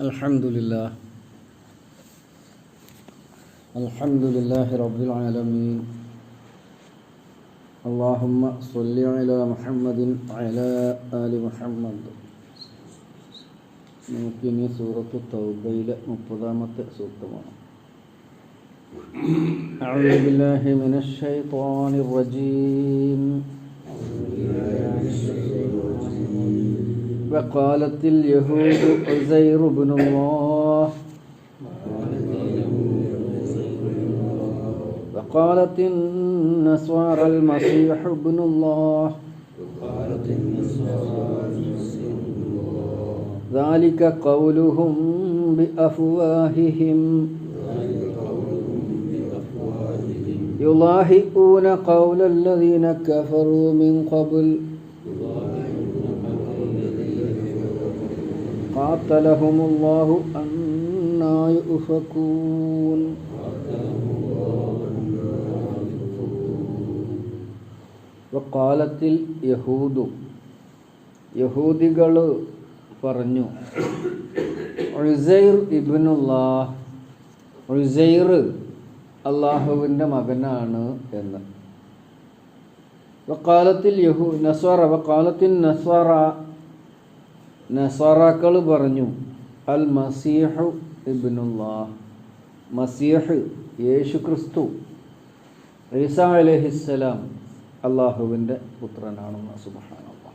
الحمد لله الحمد لله رب العالمين اللهم صل على محمد وعلى آل محمد നമുക്കിനി സൂറത്ത് തൗബയിലെ മുപ്പതാമത്തെ സൂക്തമാണ് أعوذ بالله من الشيطان الرجيم وقالت اليهود عزير بن الله. وقالت النصارى المسيح ابن الله. ذلك قولهم بأفواههم. يضاهئون قول الذين كفروا من قبل. قاتلهم الله أنا يؤفكون വക്കാലത്തിൽ യഹൂദു യഹൂദികൾ പറഞ്ഞു ഉസൈർ ഇബിനുള്ള ഉസൈർ അള്ളാഹുവിൻ്റെ മകനാണ് എന്ന് വക്കാലത്തിൽ യഹൂ നസ്വറ വക്കാലത്തിൽ നസ്വറ നസ്വറാക്കൾ പറഞ്ഞു അൽ മസീഹു ഇബിനുള്ള മസീഹ് യേശു ക്രിസ്തു ഈസ അലഹിസ്സലാം അള്ളാഹുവിന്റെ പുത്രനാണെന്ന് സുബഹാനുള്ള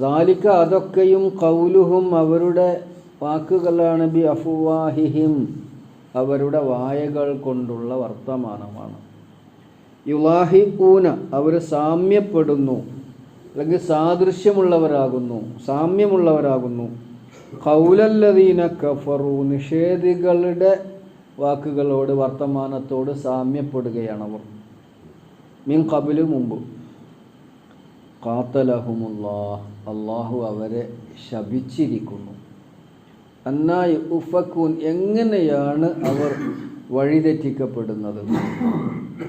ദാലിക്ക അതൊക്കെയും കൗലുഹും അവരുടെ വാക്കുകളാണ് ബി അഫുവാഹിഹിം. അവരുടെ വായകൾ കൊണ്ടുള്ള വർത്തമാനമാണ്. യുവാഹി പൂന അവർ സാമ്യപ്പെടുന്നു. അല്ലെങ്കിൽ സാദൃശ്യമുള്ളവരാകുന്നു സാമ്യമുള്ളവരാകുന്നു. കൗലല്ലദീന കഫറു നിഷേധികളുടെ വാക്കുകളോട് വർത്തമാനത്തോട് സാമ്യപ്പെടുകയാണ് അവർ. മീൻ കബിൽ മുമ്പ്. കാത്തലഹുമുല്ലാ അള്ളാഹു അവരെ ശപിച്ചിരിക്കുന്നു. അന്നായി ഉഫക്കൂൻ എങ്ങനെയാണ് അവർ വഴിതെറ്റിക്കപ്പെടുന്നത്?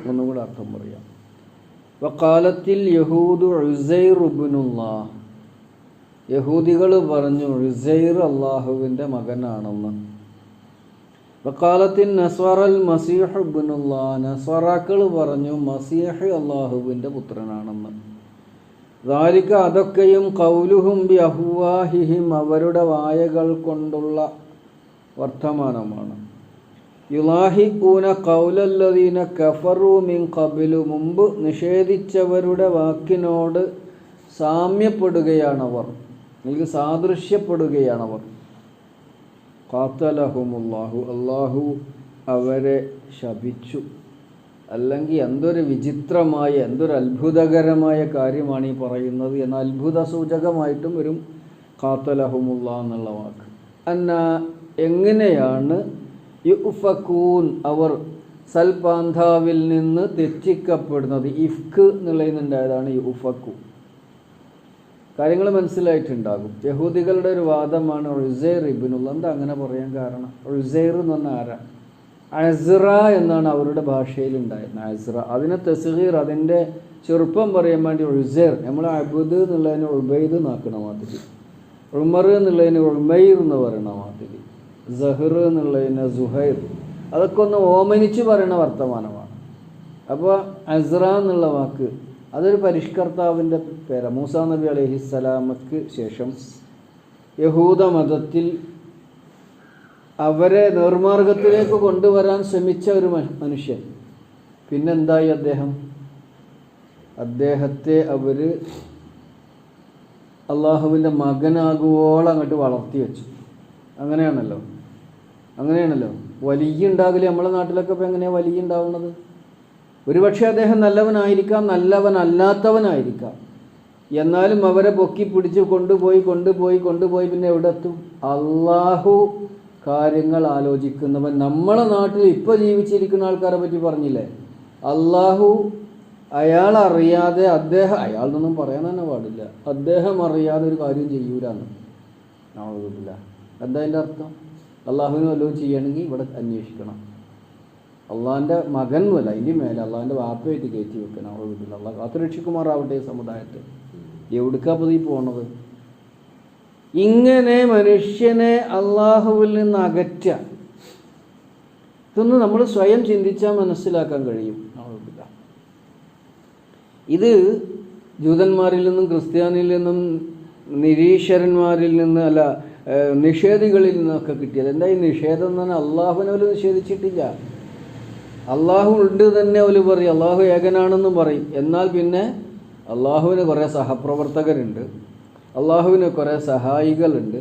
ഒന്നുകൂടെ അർത്ഥം പറയാം. വക്കാലത്തിൽ യഹൂദു ഉസൈറുബിനുള്ള യഹൂദികൾ പറഞ്ഞു ഉസൈർ അള്ളാഹുവിന്റെ മകനാണെന്ന്. വക്കാലത്തിൻ നസ്വറൽ മസീഹ് ബിനുള്ള നസ്വറാക്കൾ പറഞ്ഞു മസീഹ് അള്ളാഹുവിന്റെ പുത്രനാണെന്ന്. ദാലിക്ക അതൊക്കെയും കൗലുഹും ബി അഹുവാഹിഹിം അവരുടെ വായകൾ കൊണ്ടുള്ള വർത്തമാനമാണ്. യുലാഹിക്കൂന കൗലല്ലദീന കഫറു കബിലു മുമ്പ് നിഷേധിച്ചവരുടെ വാക്കിനോട് സാമ്യപ്പെടുകയാണവർ. അല്ലെങ്കിൽ സാദൃശ്യപ്പെടുകയാണവർ. കാത്തലഹുമുല്ലാഹു അള്ളാഹു അവരെ ശപിച്ചു. അല്ലെങ്കിൽ എന്തൊരു വിചിത്രമായ എന്തൊരു അത്ഭുതകരമായ കാര്യമാണ് ഈ പറയുന്നത്. എന്ന അത്ഭുത സൂചകമായിട്ടും വരും കാത്തലഹുമുല്ല എന്നുള്ള വാക്ക്. എന്നാ എങ്ങനെയാണ് യുഫക്കൂൻ അവർ സൽപാന്ധാവിൽ നിന്ന് തെറ്റിക്കപ്പെടുന്നത്. ഇഫ്ക്ക് എന്നുള്ളതിനുണ്ടായതാണ് യുഫക്കു കാര്യങ്ങൾ മനസ്സിലായിട്ടുണ്ടാകും. യഹൂദികളുടെ ഒരു വാദമാണ് റിസേർ ഇബിനുള്ള എന്താ അങ്ങനെ പറയാൻ കാരണം? റിസേർ എന്ന് പറഞ്ഞാൽ ആരാ? അസ്റ എന്നാണ് അവരുടെ ഭാഷയിൽ ഉണ്ടായിരുന്നത്. അസ്റ. അതിനെ തസ്ഹീർ അതിന്റെ ചെറുപ്പം പറയാൻ വേണ്ടി ഒഴുസൈർ നമ്മൾ അബുദ് എന്നുള്ളതിന് ഉൾബൈദ് എന്നാക്കണം അതിൽ. ഉമർ എന്നുള്ളതിന് ഉൾമൈർ എന്ന് പറയണ സഹർ എന്നുള്ളതിന് സുഹൈർ അതൊക്കെ ഒന്ന് ഓമനിച്ച് പറയുന്ന വർത്തമാനമാണ്. അപ്പോൾ അസ്ര എന്നുള്ള വാക്ക് അതൊരു പരിഷ്കർത്താവിന്റെ പേര. മൂസ നബി അലഹിസ്സലാമക്ക് ശേഷം യഹൂദ മതത്തിൽ അവരെ നിർമാർഗത്തിലേക്ക് കൊണ്ടുവരാൻ ശ്രമിച്ച ഒരു മനുഷ്യൻ. പിന്നെന്തായി അദ്ദേഹം? അദ്ദേഹത്തെ അവർ അള്ളാഹുവിന്റെ മകനാകുവോളം അങ്ങോട്ട് വളർത്തി വെച്ചു അങ്ങനെയാണല്ലോ. അങ്ങനെയാണല്ലോ. വലിയ ഉണ്ടാകില്ല നമ്മളെ നാട്ടിലൊക്കെ ഇപ്പോൾ എങ്ങനെയാണ് വലിയ ഉണ്ടാവുന്നത്? ഒരുപക്ഷെ അദ്ദേഹം നല്ലവനായിരിക്കാം നല്ലവനല്ലാത്തവനായിരിക്കാം. എന്നാലും അവരെ പൊക്കി പിടിച്ച് കൊണ്ടുപോയി കൊണ്ടുപോയി കൊണ്ടുപോയി പിന്നെ എവിടെ എത്തും? അള്ളാഹു കാര്യങ്ങൾ ആലോചിക്കുന്നവൻ. നമ്മളെ നാട്ടിൽ ഇപ്പോൾ ജീവിച്ചിരിക്കുന്ന ആൾക്കാരെ പറ്റി പറഞ്ഞില്ലേ? അള്ളാഹു അയാൾ അറിയാതെ അദ്ദേഹം അയാൾ നിന്നും പറയാൻ തന്നെ പാടില്ല. അദ്ദേഹം അറിയാതെ ഒരു കാര്യം ചെയ്യൂലെന്ന്. നമ്മളില്ല എന്താ അതിന്റെ അർത്ഥം? അള്ളാഹുവിന് വല്ലതും ചെയ്യണമെങ്കിൽ ഇവിടെ അന്വേഷിക്കണം. അള്ളാഹിന്റെ മകൻ വല്ല ഇനി മേലെ അള്ളാഹിന്റെ വാപ്പയായിട്ട് കയറ്റി വെക്കണം വീട്ടിൽ. അള്ളാഹ് കാത്തുരക്ഷിക്കുമാറാവട്ടെ സമുദായത്തെ. എവിടുക്കാ പതി പോണത്? ഇങ്ങനെ മനുഷ്യനെ അള്ളാഹുവിൽ നിന്ന് അകറ്റ ഇതൊന്ന് നമ്മൾ സ്വയം ചിന്തിച്ചാൽ മനസ്സിലാക്കാൻ കഴിയും. ഇത് ജൂതന്മാരിൽ നിന്നും ക്രിസ്ത്യാനിയിൽ നിന്നും നിരീശ്വരന്മാരിൽ നിന്ന് അല്ല നിഷേധികളിൽ നിന്നൊക്കെ കിട്ടിയത്. എന്താ ഈ നിഷേധം എന്ന് പറഞ്ഞാൽ അള്ളാഹുവിനെ അവർ നിഷേധിച്ചിട്ടില്ല. അള്ളാഹു ഉണ്ട് തന്നെ അവർ പറയും. അള്ളാഹു ഏകനാണെന്നും പറയും. എന്നാൽ പിന്നെ അള്ളാഹുവിന് കുറേ സഹപ്രവർത്തകരുണ്ട്. അള്ളാഹുവിന് കുറേ സഹായികളുണ്ട്.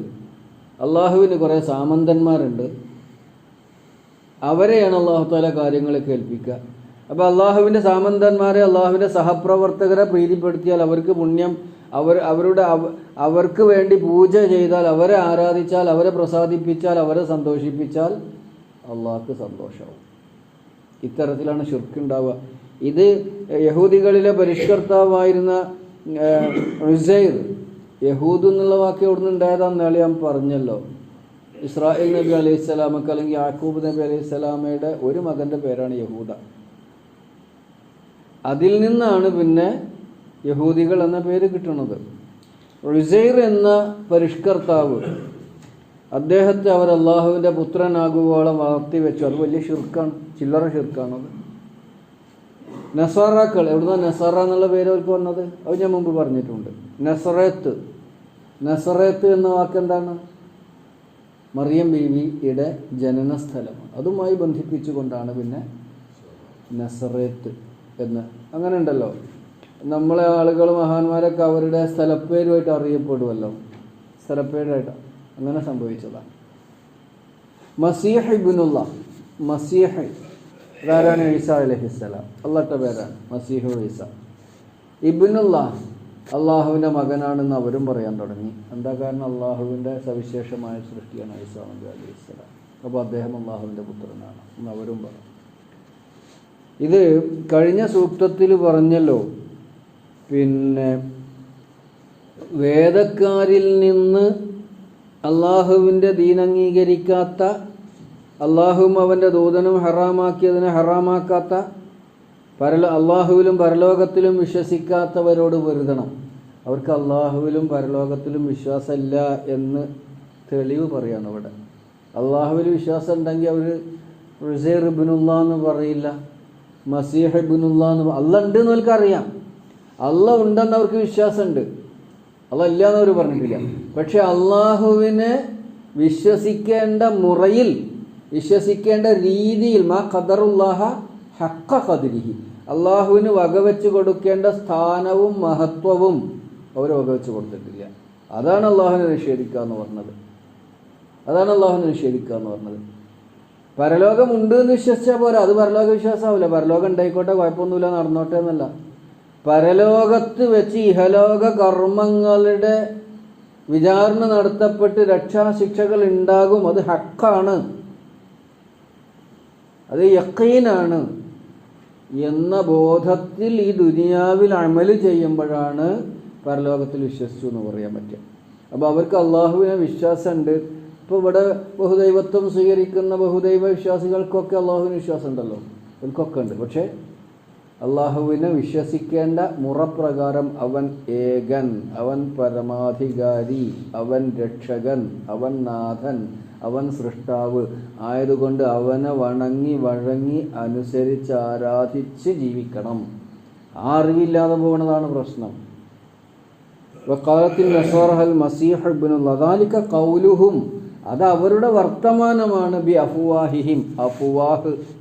അള്ളാഹുവിന് കുറേ സാമന്തന്മാരുണ്ട്. അവരെയാണ് അള്ളാഹു താല കാര്യങ്ങൾ കേൾപ്പിക്കുക. അപ്പോൾ അള്ളാഹുവിന്റെ സാമന്തന്മാരെ അള്ളാഹുവിന്റെ സഹപ്രവർത്തകരെ പ്രീതിപ്പെടുത്തിയാൽ അവർക്ക് പുണ്യം അവർ അവരുടെ അവ- അവർക്ക് വേണ്ടി പൂജ ചെയ്താൽ അവരെ ആരാധിച്ചാൽ അവരെ പ്രസാദിപ്പിച്ചാൽ അവരെ സന്തോഷിപ്പിച്ചാൽ അള്ളാഹ്ക്ക് സന്തോഷമാവും ഇത്തരത്തിലാണ് ഷുർക്കുണ്ടാവുക ഇത് യഹൂദികളിലെ പരിഷ്കർത്താവായിരുന്ന ഉസൈർ യഹൂദ് എന്നുള്ള വാക്ക് എവിടെ നിന്ന് ഉണ്ടായതാന്ന് നാളെ ഞാൻ പറഞ്ഞല്ലോ. ഇസ്രായേൽ നബി അലൈഹി സ്വലാമക്ക് അല്ലെങ്കിൽ യാക്കൂബ് നബി അലൈഹി സ്വലാമയുടെ ഒരു മകന്റെ പേരാണ് യഹൂദ. അതിൽ നിന്നാണ് പിന്നെ യഹൂദികൾ എന്ന പേര് കിട്ടുന്നത് റിസൈർ എന്ന പരിഷ്കർത്താവ് അദ്ദേഹത്തെ അവർ അള്ളാഹുവിന്റെ പുത്രനാകുവോളം വളർത്തി വെച്ചു. അത് വലിയ ഷിർക്കാണ് ചില്ലറ ഷിർക്കാണത് നസാറാക്കൾ എവിടുന്ന നസാറ എന്നുള്ള പേര് അവർക്ക് വന്നത്? അത് ഞാൻ മുമ്പ് പറഞ്ഞിട്ടുണ്ട്. നസറേത്ത് നസറേത്ത് എന്ന വാക്കെന്താണ് മറിയം ബീവിയുടെ ജനന സ്ഥലമാണ് അതുമായി ബന്ധിപ്പിച്ചുകൊണ്ടാണ് പിന്നെ നസറേത്ത് എന്ന്. അങ്ങനെ ഉണ്ടല്ലോ. നമ്മളെ ആളുകൾ മഹാന്മാരൊക്കെ അവരുടെ സ്ഥലപ്പേരുമായിട്ട് അറിയപ്പെടുമല്ലോ സ്ഥലപ്പേരായിട്ട് അങ്ങനെ സംഭവിച്ചതാണ് മസീഹ് ഇബിനുള്ള മസീഹ് ഇതാരാണ്? ഈസ അലഹിസ്സലാം അള്ളാട്ട പേരാണ് മസീഹു ഈസ. ഇബിനുള്ള അള്ളാഹുവിന്റെ മകനാണെന്ന് അവരും പറയാൻ തുടങ്ങി. എന്താ കാരണം? അള്ളാഹുവിന്റെ സവിശേഷമായ സൃഷ്ടിയാണ് ഈസ നബി അലഹിസ്സലാം അപ്പോൾ അദ്ദേഹം അള്ളാഹുവിന്റെ പുത്രനാണ് എന്ന് അവരും പറഞ്ഞു. ഇത് കഴിഞ്ഞ സൂക്തത്തിൽ പറഞ്ഞല്ലോ പിന്നെ വേദക്കാരിൽ നിന്ന് അള്ളാഹുവിന്റെ ദീൻ അംഗീകരിക്കാത്ത അള്ളാഹുവും അവന്റെ ദൂതനും ഹറാമാക്കിയതിനെ ഹറാമാക്കാത്ത പരലോ അള്ളാഹുവിലും പരലോകത്തിലും വിശ്വസിക്കാത്തവരോട് പൊരുതണം. അവർക്ക് അള്ളാഹുവിലും പരലോകത്തിലും വിശ്വാസമില്ല എന്ന് തെളിവ് പറയാണ് ഇവിടെ. അള്ളാഹുവിൽ വിശ്വാസം ഉണ്ടെങ്കിൽ അവർ റുസൈർ ഇബിനുള്ള എന്ന് പറയില്ല മസീഹ് ഇബിനുള്ള എന്ന് അല്ല ഉണ്ട് എന്ന് അവർക്ക് അറിയാം അല്ല ഉണ്ടെന്ന് അവർക്ക് വിശ്വാസമുണ്ട്. അല്ല ഇല്ല എന്ന് അവർ പറഞ്ഞിട്ടില്ല. പക്ഷെ അള്ളാഹുവിനെ വിശ്വസിക്കേണ്ട മുറയിൽ വിശ്വസിക്കേണ്ട രീതിയിൽ മാ ഖദറുല്ലാഹ ഹക്ക ഖദരിഹി. അള്ളാഹുവിന് വകവെച്ച് കൊടുക്കേണ്ട സ്ഥാനവും മഹത്വവും അവർ വകവെച്ച് കൊടുത്തിട്ടില്ല. അതാണ് അള്ളാഹുവിനെ നിഷേധിക്കുക എന്ന് പറഞ്ഞത്. അതാണ് അള്ളാഹുവിനെ നിഷേധിക്കുക എന്ന് പറഞ്ഞത്. പരലോകം ഉണ്ട് എന്ന് വിശ്വസിച്ചാൽ പോരാ. അത് പരലോക വിശ്വാസമാവില്ല പരലോകം ഉണ്ടായിക്കോട്ടെ കുഴപ്പമൊന്നുമില്ല നടന്നോട്ടെ എന്നല്ല. പരലോകത്ത് വെച്ച് ഇഹലോക കർമ്മങ്ങളുടെ വിചാരണ നടത്തപ്പെട്ട് രക്ഷാശിക്ഷകൾ ഉണ്ടാകും. അത് ഹക്കാണ്. അത് യക്കീനാണ്. എന്ന ബോധത്തിൽ ഈ ദുനിയാവിൽ അമൽ ചെയ്യുമ്പോഴാണ് പരലോകത്തിൽ വിശ്വസിച്ചു എന്ന് പറയാൻ പറ്റുക. അപ്പോൾ അവർക്ക് അള്ളാഹുവിനെ വിശ്വാസമുണ്ട്. ഇപ്പോൾ ഇവിടെ ബഹുദൈവത്വം സ്വീകരിക്കുന്ന ബഹുദൈവ വിശ്വാസികൾക്കൊക്കെ അള്ളാഹുവിന് വിശ്വാസം ഉണ്ടല്ലോ അവർക്കൊക്കെ ഉണ്ട്. പക്ഷേ അള്ളാഹുവിനെ വിശ്വസിക്കേണ്ട മുറപ്രകാരം അവൻ ഏകൻ അവൻ പരമാധികാരി അവൻ രക്ഷകൻ അവൻ നാഥൻ അവൻ സൃഷ്ടാവ്. ആയതുകൊണ്ട് അവനെ വണങ്ങി വഴങ്ങി അനുസരിച്ച് ആരാധിച്ച് ജീവിക്കണം. ആ അറിവില്ലാതെ പോകുന്നതാണ് പ്രശ്നം. വക്കാലത്തിൽ നസോറഹൽ മസീഹ് ലദാലിക്ക കൗലുഹും അത് അവരുടെ വർത്തമാനമാണ് ബി അഫുവാഹിഹിം അഫുവാഹ്.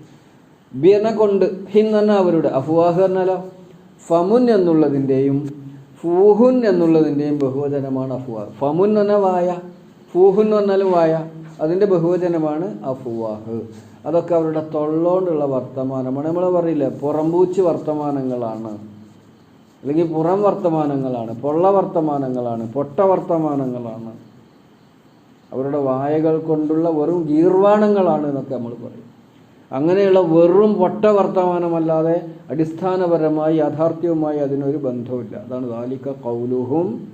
ബിയനെ കൊണ്ട് ഹിൻ അവരുടെ അഫുവാഹ് പറഞ്ഞാലോ? ഫമുൻ എന്നുള്ളതിന്റെയും ഫൂഹുൻ എന്നുള്ളതിന്റെയും ബഹുവചനമാണ് അഫുവാഹ്. ഫമുൻ എന്ന് വായ ഫൂഹുൻ എന്ന് പറഞ്ഞാലും വായ. അതിന്റെ ബഹുവചനമാണ് അഫുവാഹ്. അതൊക്കെ അവരുടെ തൊള്ളോണ്ടുള്ള വർത്തമാനമാണ്. നമ്മൾ പറയില്ല പുറംപൂച്ച് വർത്തമാനങ്ങളാണ്. അല്ലെങ്കിൽ പുറം വർത്തമാനങ്ങളാണ് പൊള്ള വർത്തമാനങ്ങളാണ് പൊട്ട വർത്തമാനങ്ങളാണ്. അവരുടെ വായകൾ കൊണ്ടുള്ള വെറും ഗീർവാണങ്ങളാണ് എന്നൊക്കെ നമ്മൾ പറയും. അങ്ങനെയുള്ള വെറും വട്ട വർത്തമാനമല്ലാതെ അടിസ്ഥാനപരമായി യാഥാർത്ഥ്യവുമായി അതിനൊരു ബന്ധവുമില്ല. അതാണ് ദാലിക കൗലുഹും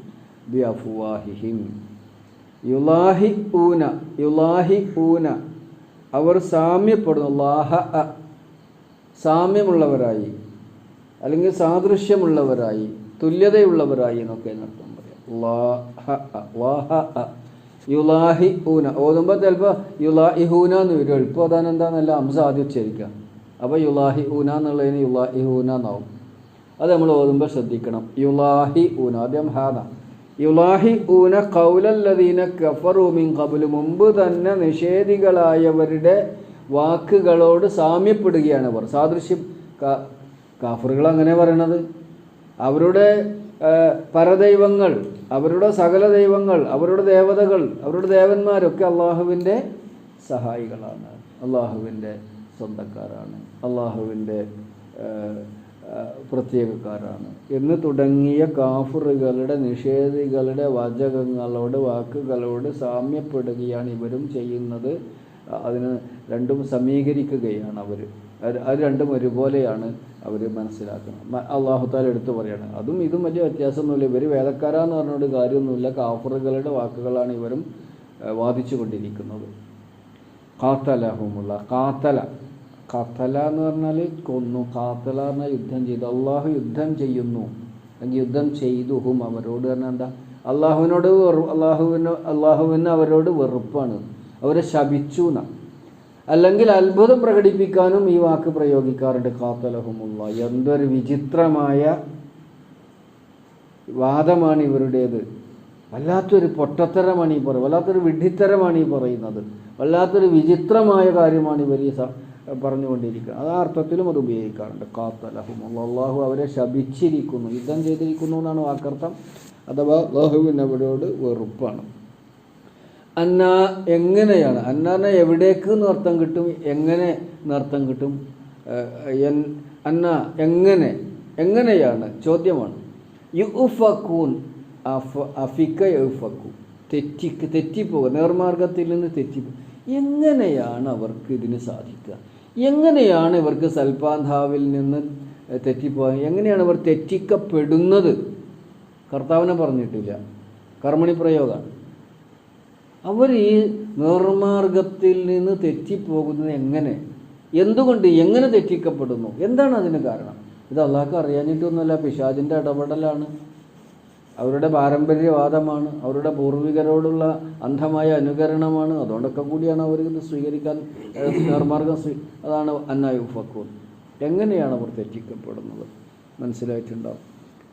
ബി അഫുവാഹിഹിം യുലാഹി ഊന യുലാഹി ഊന അവർ സാമ്യപ്പെടുന്നു. ലാഹ സാമ്യമുള്ളവരായി. അല്ലെങ്കിൽ സാദൃശ്യമുള്ളവരായി. തുല്യതയുള്ളവരായി എന്നൊക്കെ അതിനർത്ഥം പറയാം. ലാഹ ലാഹ യുലാഹി ഊന ഓതുമ്പോൾ ചിലപ്പോൾ യുലാഹി ഹൂന എന്ന് വരും. എളുപ്പം അതാണ് എന്താണെന്നല്ല അംസ ആദ്യം ഉച്ചരിക്കുക അപ്പോൾ യുലാഹി ഊന എന്നുള്ളതിന് യുലാഹി ഹൂന എന്നാവും. അത് നമ്മൾ ഓതുമ്പോൾ ശ്രദ്ധിക്കണം. യുലാഹി ഊന ആദ്യം ഹാദ. യുലാഹി ഊന കൗലല്ലദീന കഫറൂമിൻ കബുലു മുമ്പ് തന്നെ നിഷേധികളായവരുടെ വാക്കുകളോട് സാമ്യപ്പെടുകയാണ് അവർ. സാദൃശ്യം കാഫറുകൾ അങ്ങനെ പറയണത്. അവരുടെ പരദൈവങ്ങൾ അവരുടെ സകല ദൈവങ്ങൾ അവരുടെ ദേവതകൾ അവരുടെ ദേവന്മാരൊക്കെ അള്ളാഹുവിന്റെ സഹായികളാണ്. അള്ളാഹുവിന്റെ സ്വന്തക്കാരാണ്. അള്ളാഹുവിന്റെ പ്രത്യേകക്കാരാണ്. എന്ന് തുടങ്ങിയ കാഫറുകളുടെ നിഷേധികളുടെ വാചകങ്ങളോട് വാക്കുകളോട് സാമ്യപ്പെടുകയാണ് ഇവരും ചെയ്യുന്നത്. അതിന് രണ്ടും സമീകരിക്കുകയാണ് അവർ അത് രണ്ടും ഒരുപോലെയാണ് അവർ മനസ്സിലാക്കുന്നത്. അള്ളാഹുത്താൽ എടുത്തു പറയാണ് അതും ഇതും വലിയ വ്യത്യാസമൊന്നുമില്ല. ഇവർ വേദക്കാരാന്ന് പറഞ്ഞുകൊണ്ട് കാര്യമൊന്നുമില്ല. കാഫറുകളുടെ വാക്കുകളാണ് ഇവരും വാദിച്ചു കൊണ്ടിരിക്കുന്നത് കാത്തലഹുമുള്ള കാത്തല. കാത്തല എന്ന് പറഞ്ഞാൽ കൊന്നു. കാത്തല എന്ന യുദ്ധം ചെയ്തു. അള്ളാഹു യുദ്ധം ചെയ്യുന്നു. അല്ലെങ്കിൽ യുദ്ധം ചെയ്തു ഹും അവരോട് പറഞ്ഞാൽ എന്താ? അള്ളാഹുവിനോട് അള്ളാഹുവിനോ അള്ളാഹുവിന് അവരോട് വെറുപ്പാണ്. അവരെ ശപിച്ചു എന്നാ അല്ലെങ്കിൽ അത്ഭുതം പ്രകടിപ്പിക്കാനും ഈ വാക്ക് പ്രയോഗിക്കാറുണ്ട്. കാത്തലഹുമുള്ള എന്തൊരു വിചിത്രമായ വാദമാണ് ഇവരുടേത്. വല്ലാത്തൊരു പൊട്ടത്തരമാണ് ഈ പറയുന്നത് വല്ലാത്തൊരു വിഡ്ഢിത്തരമാണ് ഈ പറയുന്നത്. വല്ലാത്തൊരു വിചിത്രമായ കാര്യമാണ് ഇവർ ഈ പറഞ്ഞുകൊണ്ടിരിക്കുന്നത് അത് ആ അർത്ഥത്തിലും അത് ഉപയോഗിക്കാറുണ്ട്. കാത്തലഹുമുള്ള അള്ളാഹു അവരെ ശപിച്ചിരിക്കുന്നു. യുദ്ധം ചെയ്തിരിക്കുന്നു എന്നാണ് വാക്കർത്ഥം. അഥവാ അള്ളാഹുവിന് അവരോട് വെറുപ്പാണ്. അന്ന എങ്ങനെയാണ്? അന്ന പറഞ്ഞാൽ എവിടേക്ക് എന്ന് കിട്ടും? എങ്ങനെ എന്ന് കിട്ടും? അന്ന എങ്ങനെ? എങ്ങനെയാണ്? ചോദ്യമാണ്. യുഫക്കൂൻ അഫിക്ക യുഫക്കു തെറ്റി തെറ്റിപ്പോകുക നേർമാർഗത്തിൽ നിന്ന് തെറ്റിപ്പോ എങ്ങനെയാണ് അവർക്ക് ഇതിന് സാധിക്കുക? എങ്ങനെയാണ് ഇവർക്ക് സൽപാന്ധാവിൽ നിന്ന് തെറ്റിപ്പോകാൻ? എങ്ങനെയാണ് ഇവർ തെറ്റിക്കപ്പെടുന്നത്? കർത്താവിനെ പറഞ്ഞിട്ടില്ല. കർമ്മണി പ്രയോഗമാണ്. അവർ ഈ നേർമാർഗത്തിൽ നിന്ന് തെറ്റിപ്പോകുന്നത് എങ്ങനെ? എന്തുകൊണ്ട് എങ്ങനെ തെറ്റിക്കപ്പെടുന്നു? എന്താണ് അതിന് കാരണം? ഇത് അള്ളാഹ്ക്ക് അറിയാനിട്ടൊന്നുമല്ല പിശാജിന്റെ ഇടപെടലാണ്. അവരുടെ പാരമ്പര്യവാദമാണ് അവരുടെ പൂർവികരോടുള്ള അന്ധമായ അനുകരണമാണ്. അതുകൊണ്ടൊക്കെ കൂടിയാണ് അവർ ഇത് സ്വീകരിക്കാൻ നേർമാർഗം സ്വീ അതാണ് അന്നായി ഉഫക്കൂൻ എങ്ങനെയാണ് അവർ തെറ്റിക്കപ്പെടുന്നത്? മനസ്സിലായിട്ടുണ്ടാവും.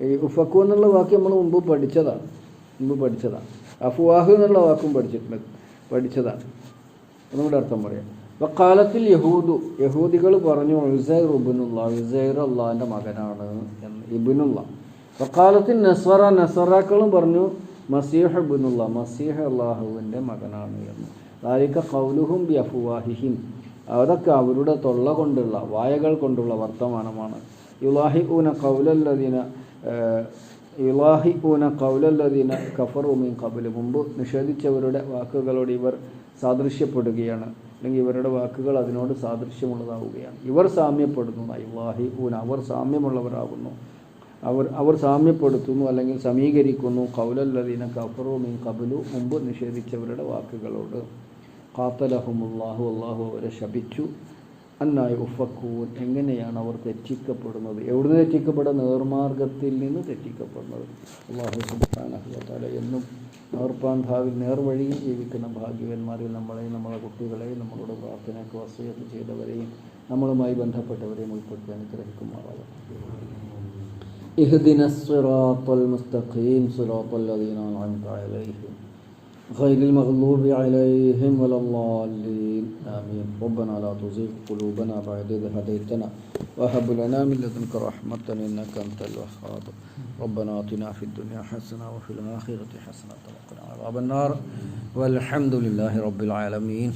ഈ ഉഫക്കു എന്നുള്ള വാക്ക് നമ്മൾ മുമ്പ് പഠിച്ചതാണ് മുമ്പ് പഠിച്ചതാണ്. അഫുവാഹ് എന്നുള്ള വാക്കും പഠിച്ചിട്ടുണ്ട്. പഠിച്ചതാണ്. ഒന്നുകൂടെ അർത്ഥം പറയാം. വക്കാലത്തിൽ യഹൂദു യഹൂദികൾ പറഞ്ഞു ഉസൈർ ഉബിനുള്ള ഉസൈർ അള്ളാഹിന്റെ മകനാണ് എന്ന് ഇബിനുള്ള വക്കാലത്തിൽ നസറ നസറാക്കളും പറഞ്ഞു മസീഹ് ഇബിനുള്ള മസീഹ് അള്ളാഹുവിന്റെ മകനാണ് എന്ന്. ദാലിക കൗലുഹും ബി അഫുവാഹിഹിം അതൊക്കെ അവരുടെ തൊള്ള കൊണ്ടുള്ള വായകൾ കൊണ്ടുള്ള വർത്തമാനമാണ്. യുലാഹി ഊന യുലാഹി ഊന കൗലല്ലദീന കഫറുമീൻ കബുൽ മുമ്പ് നിഷേധിച്ചവരുടെ വാക്കുകളോട് ഇവർ സാദൃശ്യപ്പെടുകയാണ്. അല്ലെങ്കിൽ ഇവരുടെ വാക്കുകൾ അതിനോട് സാദൃശ്യമുള്ളതാവുകയാണ്. ഇവർ സാമ്യപ്പെടുന്നു. ഇലാഹി ഊന അവർ സാമ്യമുള്ളവരാകുന്നു. അവർ അവർ സാമ്യപ്പെടുത്തുന്നു അല്ലെങ്കിൽ സമീകരിക്കുന്നു. കൗലല്ലദീന കഫറുമീൻ കബുലു മുമ്പ് നിഷേധിച്ചവരുടെ വാക്കുകളോട്. കാത്തലഹുമുല്ലാഹു അള്ളാഹു അവരെ ശപിച്ചു. അല്ലായ ഉഫക്കൂൻ എങ്ങനെയാണ് അവർ തെറ്റിക്കപ്പെടുന്നത്? എവിടുന്ന് തെറ്റിക്കപ്പെടുക? നേർമാർഗത്തിൽ നിന്ന് തെറ്റിക്കപ്പെടുന്നത്. അള്ളാഹു സുബാനഹുല എന്നും നേർപ്പാന്ധാവിൽ നേർവഴിയിൽ ജീവിക്കുന്ന ഭാഗ്യവന്മാരിൽ നമ്മളെയും നമ്മളെ കുട്ടികളെയും നമ്മളുടെ പ്രാർത്ഥനയ്ക്ക് വസൂയത്ത് ചെയ്തവരെയും നമ്മളുമായി ബന്ധപ്പെട്ടവരെയും ഉൾപ്പെടുത്തി അനുഗ്രഹിക്കുമാറാകും അലൈഹിം. غير المغلوب عليهم ولا الضالين. آمين. ربنا لا تزغ قلوبنا بعد إذ هديتنا وهب لنا من لدنك رحمة إنك أنت الوهاب. ربنا آتنا في الدنيا حسنة وفي الآخرة حسنة وقنا عذاب النار. والحمد لله رب العالمين.